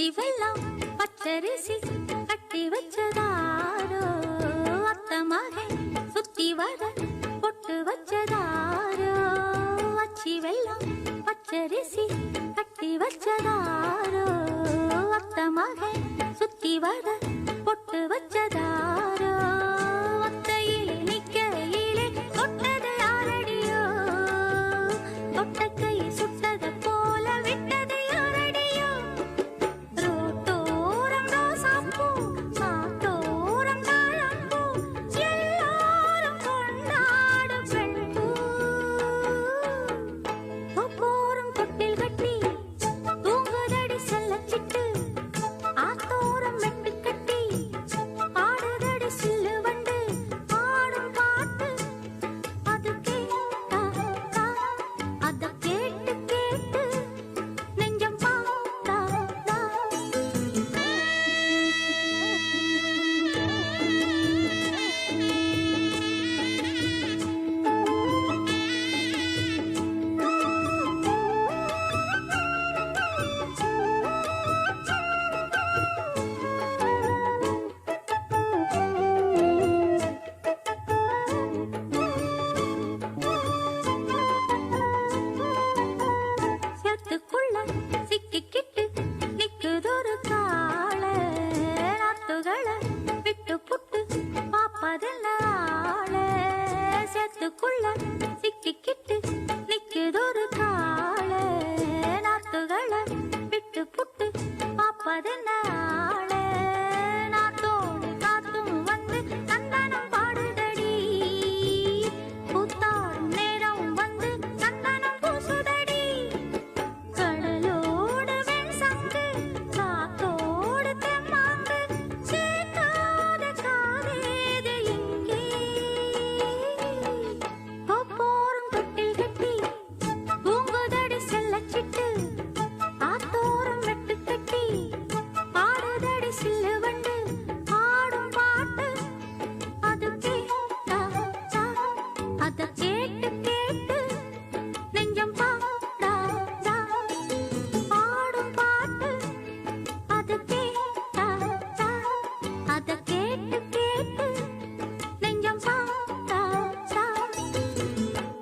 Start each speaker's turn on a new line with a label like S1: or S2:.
S1: சிவெல்லாம் பச்சரிசி கட்டி வச்சதாரோ? அத்தமாக சுத்தி வர பொட்டு வச்சதாரோ? அச்சி வெள்ளம் பச்சரிசி கட்டி வச்சதாரோ? அத்தமாக சுத்தி வர பொட்டு வச்சதாரோ?